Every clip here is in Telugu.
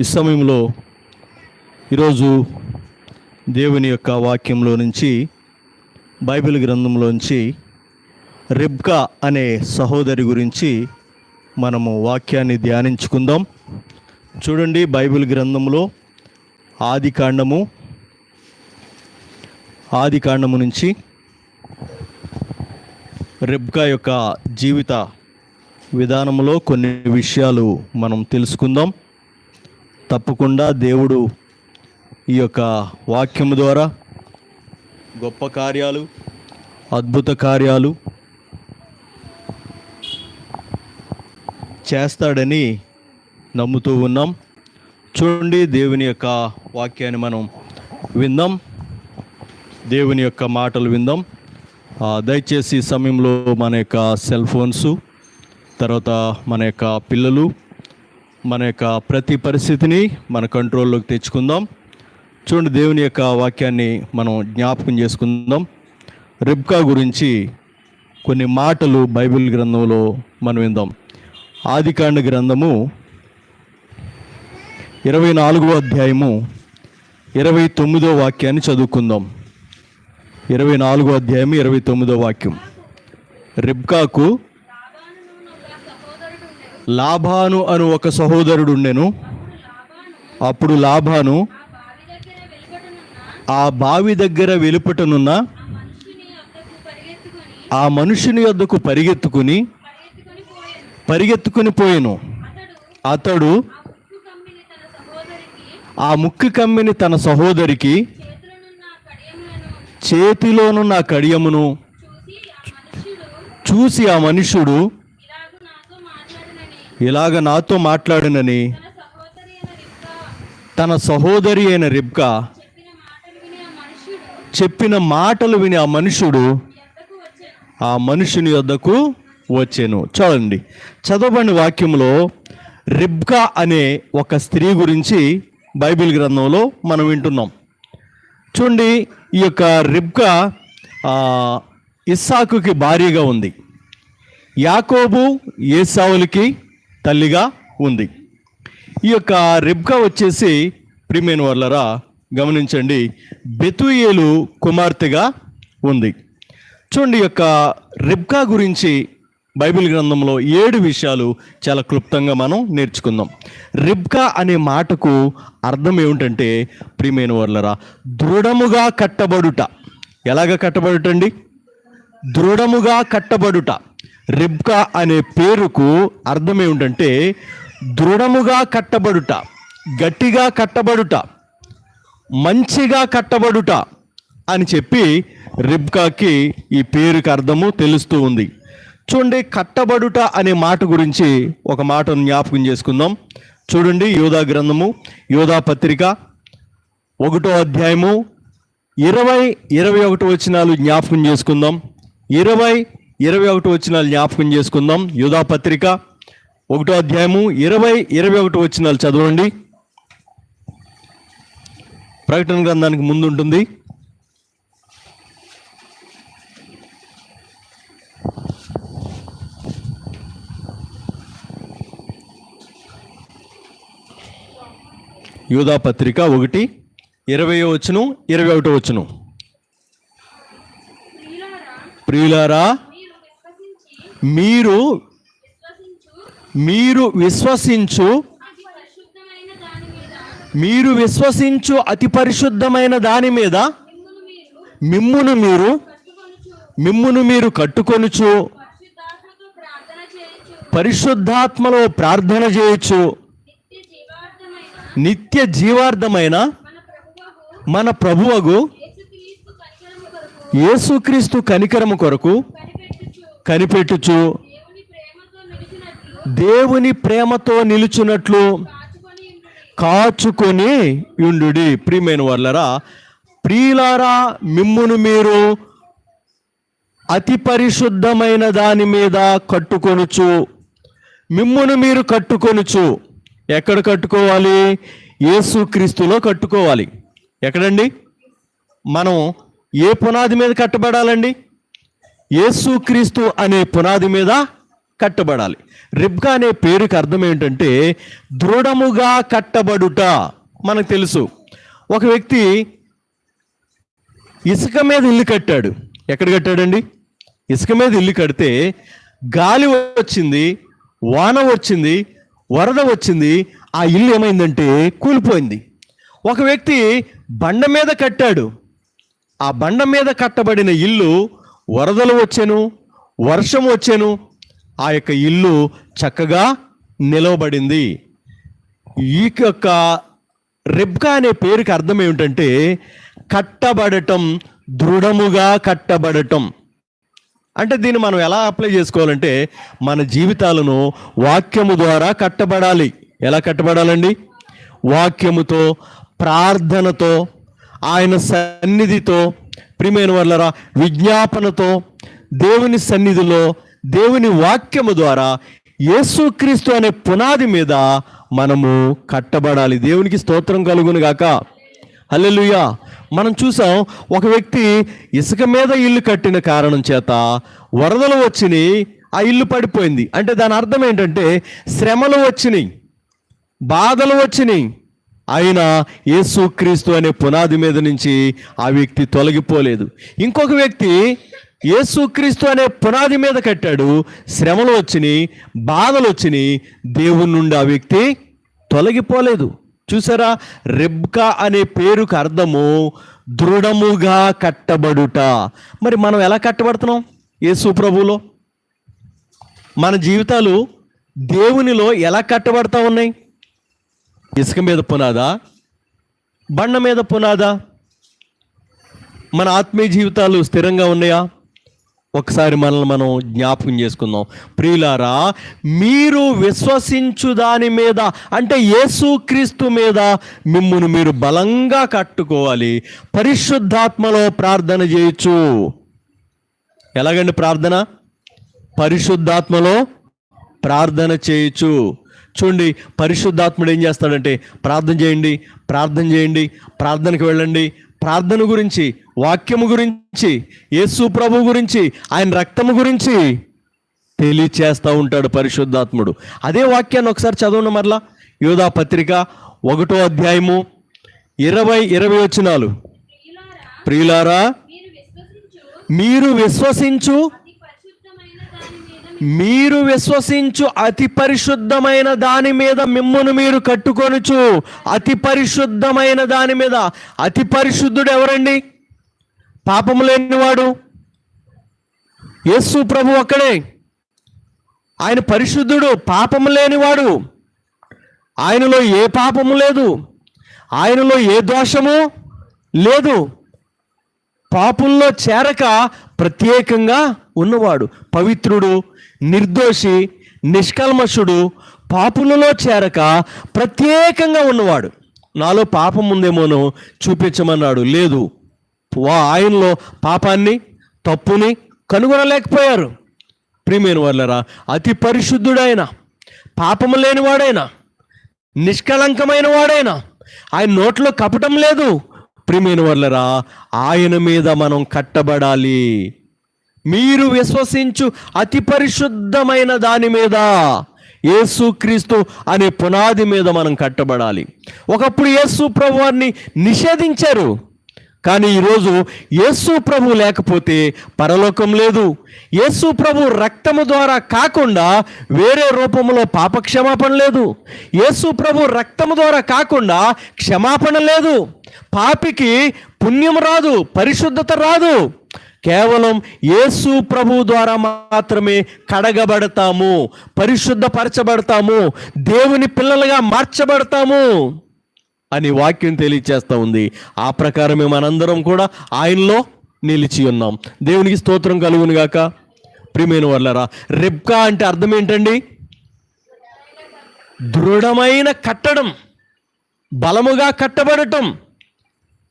ఈ సమయంలో ఈరోజు దేవుని యొక్క వాక్యంలో నుంచి బైబిల్ గ్రంథంలోంచి రిబ్కా అనే సహోదరి గురించి మనము వాక్యాన్ని ధ్యానించుకుందాం. చూడండి బైబిల్ గ్రంథంలో ఆది కాండము ఆది కాండము నుంచి రిబ్కా యొక్క జీవిత విధానంలో కొన్ని విషయాలు మనం తెలుసుకుందాం. తప్పకుండా దేవుడు ఈ యొక్క వాక్యము ద్వారా గొప్ప కార్యాలు అద్భుత కార్యాలు చేస్తాడని నమ్ముతూ ఉన్నాం. చూడండి దేవుని యొక్క వాక్యాన్ని మనం విందాం. దేవుని యొక్క మాటలు విందాం. దయచేసి సమయంలో మన యొక్క సెల్ ఫోన్స్ తర్వాత మన యొక్క పిల్లలు మన యొక్క ప్రతి పరిస్థితిని మన కంట్రోల్లోకి తెచ్చుకుందాం. చూడండి దేవుని యొక్క వాక్యాన్ని మనం జ్ఞాపకం చేసుకుందాం. రిబ్కా గురించి కొన్ని మాటలు బైబిల్ గ్రంథంలో మనం విందాం. ఆదికాండ గ్రంథము ఇరవై నాలుగో అధ్యాయము ఇరవై తొమ్మిదో వాక్యాన్ని చదువుకుందాం. ఇరవై నాలుగో అధ్యాయం ఇరవై తొమ్మిదో వాక్యం. రిబ్కాకు లాభాను అను ఒక సహోదరుడు ఉండెను అప్పుడు లాభాను ఆ బావి దగ్గర వెలుపటనున్న ఆ మనుషుని యొద్దకు పరిగెత్తుకుని పరిగెత్తుకుని పోయాను. అతడు ఆ ముక్కు కమ్మిని తన సహోదరికి చేతిలోనున్న కడియమును చూసి ఆ మనుషుడు ఇలాగ నాతో మాట్లాడినని తన సహోదరి అయిన రిబ్కా చెప్పిన మాటలు విని ఆ మనుషుడు ఆ మనుషుని వద్దకు వచ్చాను. చూడండి చదవబడిన వాక్యంలో రిబ్కా అనే ఒక స్త్రీ గురించి బైబిల్ గ్రంథంలో మనం వింటున్నాం. చూడండి ఈ యొక్క రిబ్కా ఇస్సాకుకి భారీగా ఉంది. యాకోబు ఏసావులకి తల్లిగా ఉంది. ఈ యొక్క రిబ్కా వచ్చేసి ప్రిమేన్ వర్లరా గమనించండి బెతుయేలు కుమార్తెగా ఉంది. చూడండి యొక్క రిబ్కా గురించి బైబిల్ గ్రంథంలో ఏడు విషయాలు చాలా క్లుప్తంగా మనం నేర్చుకుందాం. రిబ్కా అనే మాటకు అర్థం ఏమిటంటే ప్రియమైన వర్లరా దృఢముగా కట్టబడుట. ఎలాగ కట్టబడుటండి? దృఢముగా కట్టబడుట. రిబ్కా అనే పేరుకు అర్థం ఏమిటంటే దృఢముగా కట్టబడుట గట్టిగా కట్టబడుట మంచిగా కట్టబడుట అని చెప్పి రిబ్కాకి ఈ పేరుకి అర్థము తెలుస్తూ ఉంది. చూడండి కట్టబడుట అనే మాట గురించి ఒక మాటను జ్ఞాపకం చేసుకుందాం. చూడండి యోధా గ్రంథము యోధా పత్రిక ఒకటో అధ్యాయము ఇరవై ఇరవై ఒకటి వచనాలు జ్ఞాపకం చేసుకుందాం. ఇరవై ఇరవై ఒకటి వచ్చినాలు జ్ఞాపకం చేసుకుందాం. యోధా పత్రిక ఒకటో అధ్యాయము ఇరవై ఇరవై ఒకటి వచ్చినాలు చదవండి. ప్రకటన గ్రంథానికి ముందు ఉంటుంది యూదా పత్రిక ఒకటి ఇరవై వచ్చును ఇరవై ఒకటి వచ్చును ప్రియులారా మీరు మీరు విశ్వసించు మీరు విశ్వసించు అతి పరిశుద్ధమైన దాని మీద మిమ్మును మీరు మిమ్మును మీరు కట్టుకొనుచు పరిశుద్ధాత్మలో ప్రార్థన చేయొచ్చు నిత్య జీవార్థమైన మన ప్రభువగు యేసుక్రీస్తు కనికరము కొరకు కనిపెట్టుచు. దేవుని ప్రేమతో నిలుచున్నట్లు కాచుకొని యుండుడి ప్రియమైన వాళ్ళరా ప్రియులారా మిమ్మును మీరు అతి పరిశుద్ధమైన దాని మీద కట్టుకొనుచు. మిమ్మును మీరు కట్టుకొనుచు. ఎక్కడ కట్టుకోవాలి? యేసుక్రీస్తులో కట్టుకోవాలి. ఎక్కడండి? మనం ఏ పునాది మీద కట్టబడాలండి? యేసుక్రీస్తు అనే పునాది మీద కట్టబడాలి. రిబ్కా అనే పేరుకి అర్థం ఏంటంటే దృఢముగా కట్టబడుట మనకు తెలుసు. ఒక వ్యక్తి ఇసుక మీద ఇల్లు కట్టాడు. ఎక్కడ కట్టాడండి? ఇసుక మీద ఇల్లు కడితే గాలి వచ్చింది వాన వచ్చింది వరద వచ్చింది ఆ ఇల్లు ఏమైందంటే కూలిపోయింది. ఒక వ్యక్తి బండ మీద కట్టాడు. ఆ బండ మీద కట్టబడిన ఇల్లు వరదలు వచ్చాను వర్షం వచ్చాను ఆ యొక్క ఇల్లు చక్కగా నిలవబడింది. ఈ యొక్క రెబ్కా అనే పేరుకి అర్థం ఏమిటంటే కట్టబడటం దృఢముగా కట్టబడటం. అంటే దీన్ని మనం ఎలా అప్లై చేసుకోవాలంటే మన జీవితాలను వాక్యము ద్వారా కట్టబడాలి. ఎలా కట్టబడాలండి? వాక్యముతో ప్రార్థనతో ఆయన సన్నిధితో ప్రియమైన వాళ్ళరా విజ్ఞాపనతో దేవుని సన్నిధిలో దేవుని వాక్యము ద్వారా యేసుక్రీస్తు అనే పునాది మీద మనము కట్టబడాలి. దేవునికి స్తోత్రం కలుగును గాక. హల్లెలూయా. మనం చూసాం ఒక వ్యక్తి ఇసుక మీద ఇల్లు కట్టిన కారణం చేత వరదలు వచ్చినాయి ఆ ఇల్లు పడిపోయింది. అంటే దాని అర్థం ఏంటంటే శ్రమలు వచ్చినాయి బాధలు వచ్చినాయి. ఆయన యేసుక్రీస్తు అనే పునాది మీద నుంచి ఆ వ్యక్తి తొలగిపోలేదు. ఇంకొక వ్యక్తి యేసుక్రీస్తు అనే పునాది మీద కట్టాడు. శ్రమలు వచ్చినాయి బాధలు వచ్చినాయి దేవుని నుండి ఆ వ్యక్తి తొలగిపోలేదు. చూసారా? రెబ్కా అనే పేరుకు అర్థము దృఢముగా కట్టబడుట. మరి మనం ఎలా కట్టబడుతున్నాం? యేసు ప్రభువులో? మన జీవితాలు దేవునిలో ఎలా కట్టబడతా ఉన్నాయి? ఇసుక మీద పునాదా? బండ మీద పునాదా? మన ఆత్మీయ జీవితాలు స్థిరంగా ఉన్నాయా? ఒకసారి మనల్ని మనం జ్ఞాపకం చేసుకుందాం. ప్రియులారా మీరు విశ్వసించు దాని మీద అంటే యేసుక్రీస్తు మీద మిమ్మును మీరు బలంగా కట్టుకోవాలి. పరిశుద్ధాత్మలో ప్రార్థన చేయొచ్చు ఎలాగండి ప్రార్థన? పరిశుద్ధాత్మలో ప్రార్థన చేయొచ్చు చూడండి పరిశుద్ధాత్ముడు ఏం చేస్తాడంటే ప్రార్థన చేయండి ప్రార్థన చేయండి ప్రార్థనకు వెళ్ళండి. ప్రార్థన గురించి వాక్యము గురించి యేసు ప్రభు గురించి ఆయన రక్తము గురించి తెలియచేస్తూ ఉంటాడు పరిశుద్ధాత్ముడు. అదే వాక్యాన్ని ఒకసారి చదవండి మరలా. యోధా పత్రిక ఒకటో అధ్యాయము ఇరవై ఇరవై వచ్చినాలు ప్రియులారా మీరు విశ్వసించు మీరు విశ్వసించు అతి పరిశుద్ధమైన దాని మీద మిమ్మును మీరు కట్టుకొనుచు. అతి పరిశుద్ధమైన దాని మీద. అతి పరిశుద్ధుడు ఎవరండి? పాపము లేనివాడు. యేసు ప్రభు ఒక్కడే ఆయన పరిశుద్ధుడు పాపము లేనివాడు. ఆయనలో ఏ పాపము లేదు. ఆయనలో ఏ దోషము లేదు. పాపుల్లో చేరక ప్రత్యేకంగా ఉన్నవాడు పవిత్రుడు నిర్దోషి నిష్కల్మషుడు పాపులలో చేరక ప్రత్యేకంగా ఉన్నవాడు. నాలో పాపం ఉందేమోనో చూపించమన్నాడు. లేదు వా ఆయనలో పాపాన్ని తప్పుని కనుగొనలేకపోయారు. ప్రియమైన వాళ్ళరా అతి పరిశుద్ధుడైన పాపము లేనివాడైనా నిష్కళంకమైన వాడైనా ఆయన నోట్లో కపటం లేదు. ప్రియమైన వాళ్ళరా ఆయన మీద మనం కట్టబడాలి. మీరు విశ్వసించు అతి పరిశుద్ధమైన దాని మీద. యేసుక్రీస్తు అనే పునాది మీద మనం కట్టబడాలి. ఒకప్పుడు యేసు ప్రభు వారిని నిషేధించారు. కానీ ఈరోజు యేసు ప్రభు లేకపోతే పరలోకం లేదు. యేసు ప్రభు రక్తము ద్వారా కాకుండా వేరే రూపంలో పాప క్షమాపణ లేదు. యేసు ప్రభు రక్తము ద్వారా కాకుండా క్షమాపణ లేదు. పాపికి పుణ్యం రాదు పరిశుద్ధత రాదు. కేవలం యేసు ప్రభు ద్వారా మాత్రమే కడగబడతాము పరిశుద్ధపరచబడతాము దేవుని పిల్లలుగా మార్చబడతాము అని వాక్యం తెలియచేస్తూ ఉంది. ఆ ప్రకారమే మనందరం కూడా ఆయనలో నిలిచి ఉన్నాం. దేవునికి స్తోత్రం కలుగును గాక. ప్రియమైన వాళ్ళరా రెబ్కా అంటే అర్థం ఏంటండి? దృఢమైన కట్టడం బలముగా కట్టబడటం.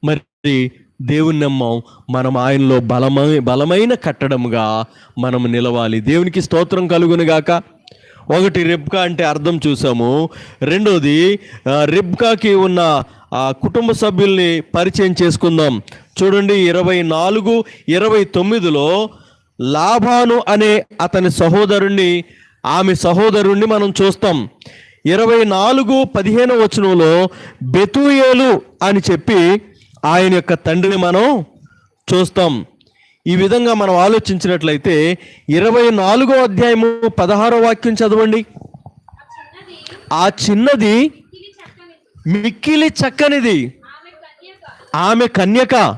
మరి దేవుని నమ్మం. మనం ఆయనలో బలమై బలమైన కట్టడముగా మనం నిలవాలి. దేవునికి స్తోత్రం కలుగును గాక. ఒకటి రిబ్కా అంటే అర్థం చూసాము. రెండోది రెబ్కాకి రిబ్కాకి ఉన్న ఆ కుటుంబ సభ్యుల్ని పరిచయం చేసుకుందాం. చూడండి ఇరవై నాలుగు ఇరవై తొమ్మిదిలో లాభాను అనే అతని సహోదరుణ్ణి ఆమె సహోదరుణ్ణి మనం చూస్తాం. ఇరవై నాలుగు పదిహేను వచనంలో బెతుయేలు అని చెప్పి ఆయన యొక్క తండ్రిని మనం చూస్తాం. ఈ విధంగా మనం ఆలోచించినట్లయితే ఇరవై నాలుగో అధ్యాయము పదహారో వాక్యం చదవండి. ఆ చిన్నది మిక్కిలి చక్కనిది. ఆమె కన్యక.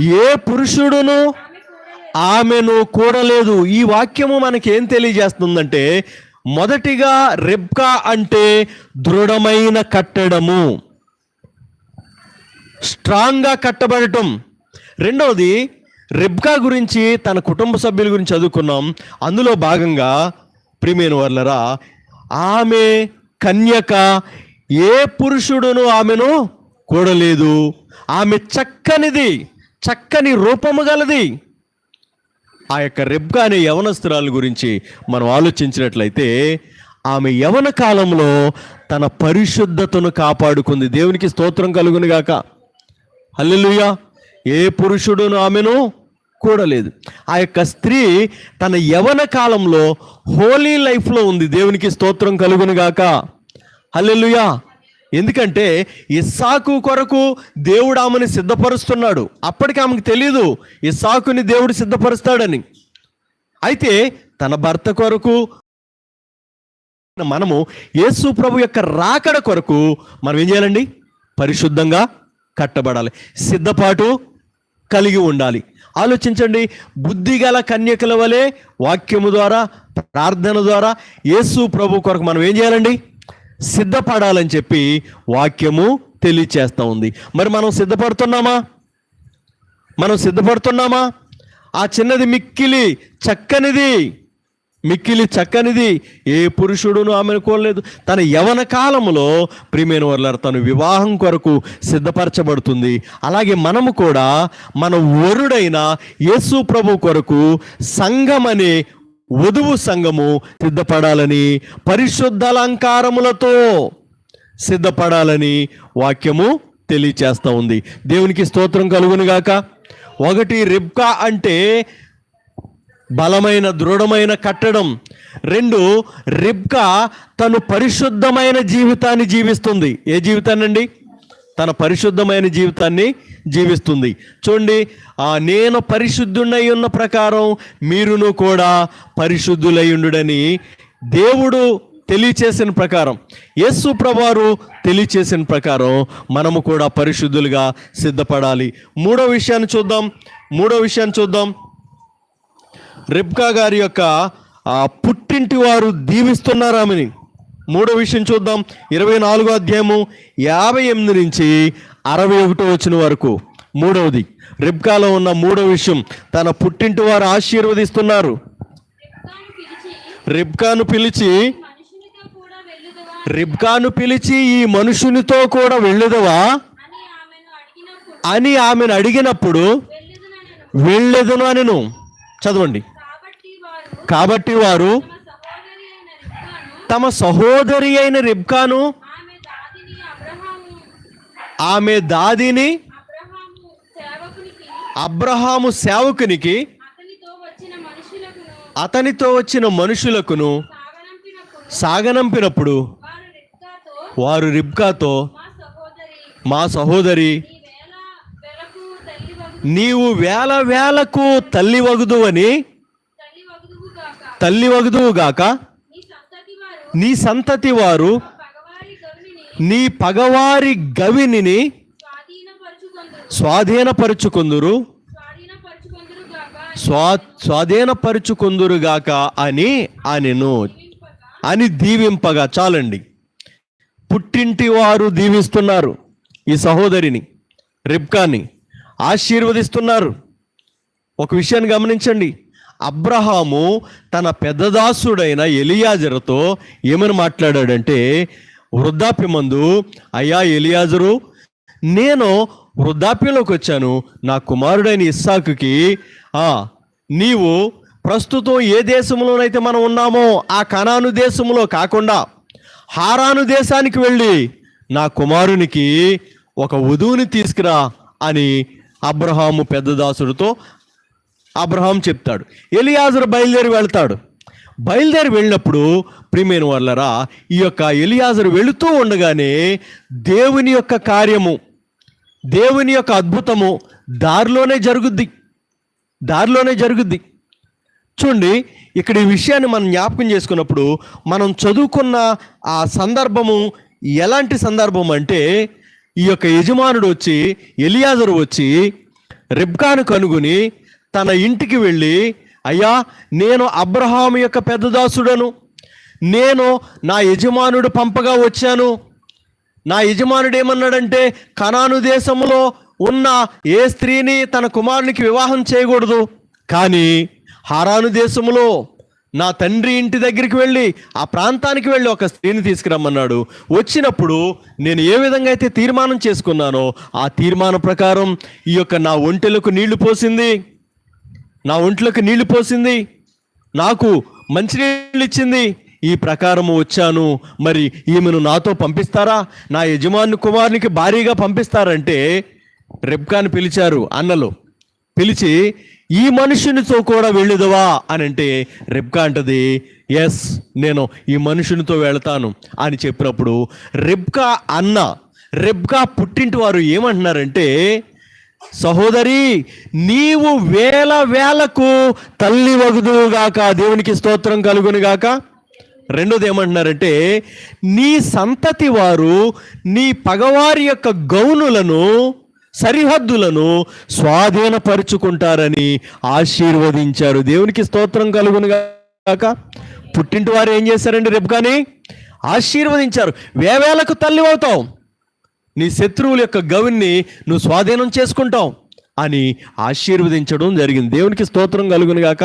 ఏ పురుషుడును ఆమెను కూడలేదు. ఈ వాక్యము మనకేం తెలియజేస్తుందంటే మొదటిగా రెబ్కా అంటే దృఢమైన కట్టడము. స్ట్రాంగ్గా కట్టబడటం. రెండవది రెబ్కా గురించి తన కుటుంబ సభ్యుల గురించి చదువుకున్నాం. అందులో భాగంగా ప్రిమేను వర్లరా ఆమె కన్యక ఏ పురుషుడును ఆమెను కూడలేదు. ఆమె చక్కనిది చక్కని రూపము గలది. ఆ యొక్క రెబ్గా అనే యవనస్తురాల గురించి మనం ఆలోచించినట్లయితే ఆమె యవన కాలంలో తన పరిశుద్ధతను కాపాడుకుంది. దేవునికి స్తోత్రం కలుగును గాక హల్లెలూయా. ఏ పురుషుడును ఆమెను కూడలేదు. ఆ యొక్క స్త్రీ తన యవన కాలంలో హోలీ లైఫ్లో ఉంది. దేవునికి స్తోత్రం కలుగును గాక. ఎందుకంటే ఇస్సాకు కొరకు దేవుడు ఆమెను సిద్ధపరుస్తున్నాడు. అప్పటికి ఆమెకు తెలియదు ఇస్సాకుని దేవుడు సిద్ధపరుస్తాడని. అయితే తన భర్త కొరకు మనము యేసు ప్రభు యొక్క రాకడ కొరకు మనం ఏం చేయాలండి? పరిశుద్ధంగా కట్టబడాలి. సిద్ధపాటు కలిగి ఉండాలి. ఆలోచించండి. బుద్ధిగల కన్యకల వలె వాక్యము ద్వారా ప్రార్థన ద్వారా యేసు ప్రభు కొరకు మనం ఏం చేయాలండి? సిద్ధపడాలని చెప్పి వాక్యము తెలియచేస్తూ ఉంది. మరి మనం సిద్ధపడుతున్నామా? మనం సిద్ధపడుతున్నామా? ఆ చిన్నది మిక్కిలి చక్కనిది మిక్కిలి చక్కనిది. ఏ పురుషుడును ఆమెను కోరలేదు తన యవన కాలములో ప్రియమైన వర్లర్ తను వివాహం కొరకు సిద్ధపరచబడుతుంది. అలాగే మనము కూడా మన వరుడైన యేసు ప్రభు కొరకు సంఘం అనే వధువు సంఘము సిద్ధపడాలని పరిశుద్ధ అలంకారములతో సిద్ధపడాలని వాక్యము తెలియచేస్తూ ఉంది. దేవునికి స్తోత్రం కలుగునుగాక. ఒకటి రిబ్కా అంటే బలమైన దృఢమైన కట్టడం. రెండు రిబ్కా తను పరిశుద్ధమైన జీవితాన్ని జీవిస్తుంది. ఏ జీవితానండి తన పరిశుద్ధమైన జీవితాన్ని జీవిస్తుంది. చూడండి ఆ నేను పరిశుద్ధుడై ఉన్న ప్రకారం మీరును కూడా పరిశుద్ధులై ఉండుడని దేవుడు తెలియచేసిన ప్రకారం యేసు ప్రభువారు తెలియచేసిన ప్రకారం మనము కూడా పరిశుద్ధులుగా సిద్ధపడాలి. మూడో విషయాన్ని చూద్దాం. మూడో విషయాన్ని చూద్దాం. రిబ్కా గారి యొక్క పుట్టింటి వారు దీవిస్తున్నారు ఆమెని. మూడో విషయం చూద్దాం. ఇరవై నాలుగో అధ్యాయము యాభై ఎనిమిది నుంచి అరవై ఒకటో వచ్చిన వరకు. మూడవది రిబ్కాలో ఉన్న మూడో విషయం తన పుట్టింటి వారు ఆశీర్వదిస్తున్నారు. రిబ్కాను పిలిచి రిబ్కాను పిలిచి ఈ మనుషునితో కూడా వెళ్ళుదవా? అని ఆమెను అడిగినప్పుడు అని ఆమెను వెళ్ళేదను చదవండి. కాబట్టి వారు తమ సహోదరి అయిన రిబ్కాను ఆమె దాదిని అబ్రహాము సేవకునికి అతనితో వచ్చిన మనుషులకును సాగనంపినప్పుడు వారు రిబ్కాతో మా సహోదరి నీవు వేల వేలకు తల్లి వగుదువని వగుదు అని తల్లి వగుదువు గాక తల్లి వగుదువు గాక నీ సంతతి వారు నీ పగవారి గవిని గవినిని స్వాధీనపరుచుకుందురు. స్వా స్వాధీనపరుచుకుందురుగాక అని అనెను. అని దీవింపగా చాలండి. పుట్టింటి వారు దీవిస్తున్నారు ఈ సహోదరిని రిబ్కాని. ఆశీర్వదిస్తున్నారు. ఒక విషయాన్ని గమనించండి. అబ్రహాము తన పెద్దదాసుడైన ఎలియాజరుతో ఏమని మాట్లాడాడంటే వృద్ధాప్యమందు అయ్యా ఎలియాజరు నేను వృద్ధాప్యంలోకి వచ్చాను. నా కుమారుడైన ఇస్సాకుకి నీవు ప్రస్తుతం ఏ దేశంలోనైతే మనం ఉన్నామో ఆ కణాను దేశంలో కాకుండా హారాను దేశానికి వెళ్ళి నా కుమారునికి ఒక వధువుని తీసుకురా అని అబ్రహాము పెద్ద దాసుడితో అబ్రహాం చెప్తాడు. ఎలియాజరు బయలుదేరి వెళ్తాడు. బయలుదేరి వెళ్ళినప్పుడు ప్రియమైన వాళ్ళరా ఈ యొక్క ఎలియాజరు వెళుతూ ఉండగానే దేవుని యొక్క కార్యము దేవుని యొక్క అద్భుతము దారిలోనే జరుగుద్ది. దారిలోనే జరుగుద్ది. చూడండి ఇక్కడ ఈ విషయాన్ని మనం జ్ఞాపకం చేసుకున్నప్పుడు మనం చదువుకున్న ఆ సందర్భము ఎలాంటి సందర్భం అంటే ఈ యొక్క యజమానుడు వచ్చి ఎలియాజరు వచ్చి రిబ్కాను కనుగొని తన ఇంటికి వెళ్ళి అయ్యా నేను అబ్రహాము యొక్క పెద్ద దాసుడను. నేను నా యజమానుడు పంపగా వచ్చాను. నా యజమానుడు ఏమన్నాడంటే కనాను దేశంలో ఉన్న ఏ స్త్రీని తన కుమారునికి వివాహం చేయకూడదు. కానీ హారాను దేశంలో నా తండ్రి ఇంటి దగ్గరికి వెళ్ళి ఆ ప్రాంతానికి వెళ్ళి ఒక స్త్రీని తీసుకురమ్మన్నాడు. వచ్చినప్పుడు నేను ఏ విధంగా అయితే తీర్మానం చేసుకున్నానో ఆ తీర్మానం ప్రకారం ఈ యొక్క నా ఒంటెలకు నీళ్ళు పోసింది. నా ఒంట్లోకి నీళ్ళు పోసింది. నాకు మంచినీళ్ళు ఇచ్చింది. ఈ ప్రకారము వచ్చాను. మరి ఈమెను నాతో పంపిస్తారా? నా యజమాని కుమారునికి భారీగా పంపిస్తారంటే రెబ్కాని పిలిచారు అన్నలు. పిలిచి ఈ మనుషునితో కూడా వెళ్ళుదవా? అని అంటే రెబ్కా అంటది ఎస్ నేను ఈ మనుషునితో వెళతాను. అని చెప్పినప్పుడు రెబ్కా అన్న రెబ్కా పుట్టింటి వారు ఏమంటున్నారంటే సహోదరి నీవు వేల వేలకు తల్లి వగుదువుగాక దేవునికి స్తోత్రం కలుగునుగాక రెండోది ఏమంటున్నారంటే నీ సంతతి వారు నీ పగవారి యొక్క గౌనులను సరిహద్దులను స్వాధీనపరుచుకుంటారని ఆశీర్వదించారు. దేవునికి స్తోత్రం కలుగునుగాక పుట్టింటి వారు ఏం చేశారండి రేపు కానీ? ఆశీర్వదించారు. వేవేలకు తల్లి అవుతావు. నీ శత్రువుల యొక్క గవిని నువ్వు స్వాధీనం చేసుకుంటావు అని ఆశీర్వదించడం జరిగింది. దేవునికి స్తోత్రం కలుగును గాక.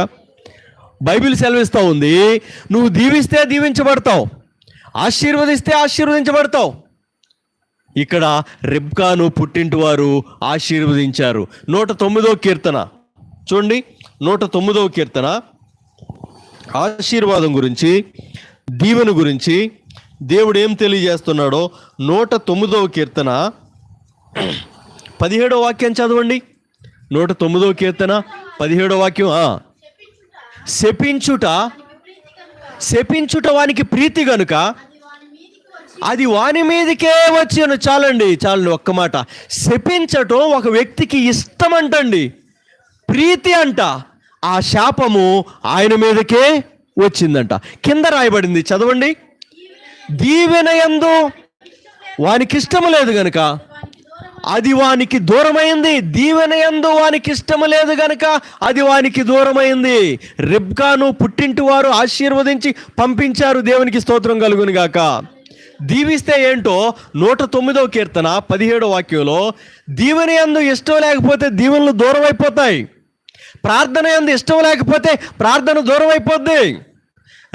బైబిల్ సెలవిస్తూ ఉంది నువ్వు దీవిస్తే దీవించబడతావు ఆశీర్వదిస్తే ఆశీర్వదించబడతావు. ఇక్కడ రిబ్కాను పుట్టింటి వారు ఆశీర్వదించారు. నూట తొమ్మిదో కీర్తన. చూడండి నూట తొమ్మిదవ కీర్తన. ఆశీర్వాదం గురించి దీవెన గురించి దేవుడు ఏం తెలియజేస్తున్నాడో నూట తొమ్మిదవ కీర్తన. పదిహేడో వాక్యం చదవండి. నూట తొమ్మిదవ కీర్తన పదిహేడో వాక్యం శపించుట శపించుట వానికి ప్రీతి గనుక అది వాని మీదకే వచ్చాను చాలండి. చాలండి ఒక్క మాట. శపించటం ఒక వ్యక్తికి ఇష్టం అంటండి. ప్రీతి అంట. ఆ శాపము ఆయన మీదకే వచ్చిందంట. కింద రాయబడింది. చదవండి. దీవెనయందు వానికి ఇష్టము లేదు గనుక. అది వానికి దూరమైంది. దీవెనయందు వానికి ఇష్టము లేదు గనుక అది వానికి దూరమైంది. రిబ్కాను పుట్టింటి వారు ఆశీర్వదించి పంపించారు. దేవునికి స్తోత్రం కలుగును గాక. దీవిస్తే ఏంటో నూట తొమ్మిదవ కీర్తన పదిహేడో వాక్యంలో దీవెన ఎందు ఇష్టం లేకపోతే దీవెనలు దూరం అయిపోతాయి ప్రార్థన యందు ఇష్టం లేకపోతే ప్రార్థన దూరం అయిపోద్ది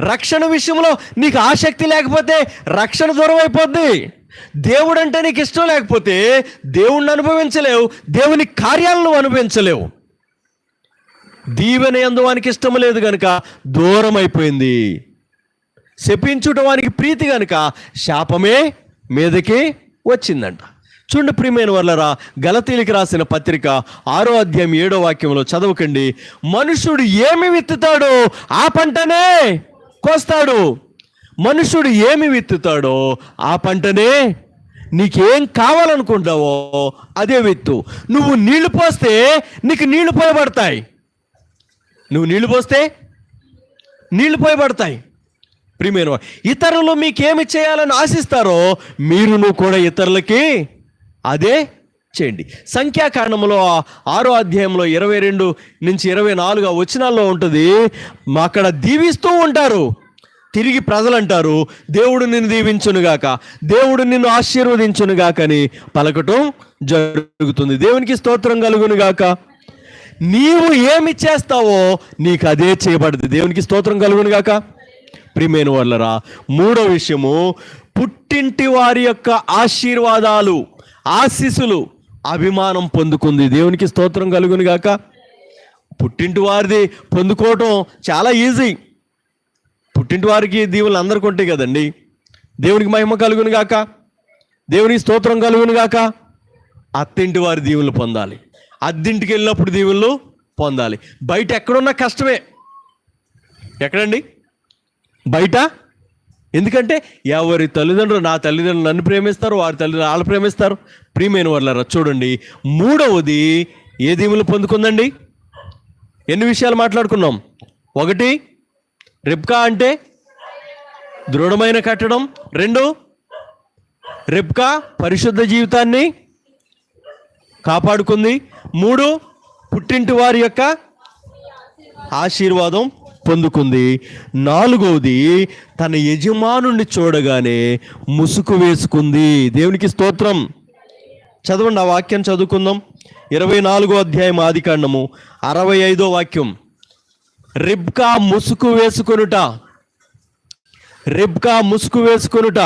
రక్షణ విషయంలో నీకు ఆసక్తి లేకపోతే రక్షణ దూరం అయిపోద్ది. దేవుడు అంటే నీకు ఇష్టం లేకపోతే దేవుణ్ణి అనుభవించలేవు దేవుని కార్యాలను అనుభవించలేవు. దీవెన ఎందు వానికి ఇష్టం లేదు కనుక దూరం అయిపోయింది. శపించుట వానికి ప్రీతి కనుక శాపమే మీదకి వచ్చిందంట. చూడండి ప్రియమైన వర్లరా గలతీలికి రాసిన పత్రిక ఆరో అధ్యాయం ఏడో వాక్యంలో చదవకండి. మనుషుడు ఏమి విత్తుతాడో ఆ పంటనే కోస్తాడు. మనుషుడు ఏమి విత్తుతాడో ఆ పంటనే నీకేం కావాలనుకుంటావో అదే విత్తు. నువ్వు నీళ్ళు పోస్తే నీకు నీళ్ళు పోయబడతాయి. నువ్వు నీళ్ళు పోస్తే నీళ్ళు పోయబడతాయి. ప్రియమైన ఇతరులు మీకేమి చేయాలని ఆశిస్తారో మీరును కూడా ఇతరులకి అదే చేయండి. సంఖ్యాకాండంలో ఆరో అధ్యాయంలో ఇరవై రెండు నుంచి ఇరవై నాలుగు వచ్చినాల్లో వచనాల్లో ఉంటుంది అక్కడ దీవిస్తూ ఉంటారు తిరిగి ప్రజలు అంటారు దేవుడు నిన్ను దీవించునుగాక దేవుడు నిన్ను ఆశీర్వదించునుగాక అని పలకటం జరుగుతుంది. దేవునికి స్తోత్రం కలుగునుగాక. నీవు ఏమి చేస్తావో నీకు అదే చేయబడదు దేవునికి స్తోత్రం కలుగునుగాక. ప్రియమైన వాళ్ళరా మూడో విషయము పుట్టింటి వారి యొక్క ఆశీర్వాదాలు ఆశీస్సులు అభిమానం పొందుకుంది. దేవునికి స్తోత్రం కలుగునుగాక పుట్టింటి వారిది పొందుకోవటం చాలా ఈజీ. పుట్టింటి వారికి దీవులు అందరికి ఉంటాయి కదండి. దేవునికి మహిమ కలుగును గాక. దేవునికి స్తోత్రం కలుగును గాక. అత్తింటి వారి దీవులు పొందాలి. అద్దింటికి వెళ్ళినప్పుడు దీవులు పొందాలి. బయట ఎక్కడున్నా కష్టమే. ఎక్కడండి? బయట ఎందుకంటే ఎవరి తల్లిదండ్రులు నా తల్లిదండ్రులు నన్ను ప్రేమిస్తారు వారి తల్లిదండ్రులు వాళ్ళు ప్రేమిస్తారు. ప్రియమైన వాళ్ళ చూడండి మూడవది ఏ దీవులు పొందుకుందండి? ఎన్ని విషయాలు మాట్లాడుకున్నాం? ఒకటి రెప్కా అంటే దృఢమైన కట్టడం. రెండు రెప్కా పరిశుద్ధ జీవితాన్ని కాపాడుకుంది. మూడు పుట్టింటి వారి యొక్క ఆశీర్వాదం పొందుకుంది. నాలుగవది తన యజమానుణ్ణి చూడగానే ముసుగు వేసుకుంది. దేవునికి స్తోత్రం. చదవండి ఆ వాక్యం చదువుకుందాం. ఇరవై నాలుగో అధ్యాయం ఆదికాండము అరవై ఐదో వాక్యం. రిబ్కా ముసుగు వేసుకొనుట. రిబ్కా ముసుగు వేసుకొనుట.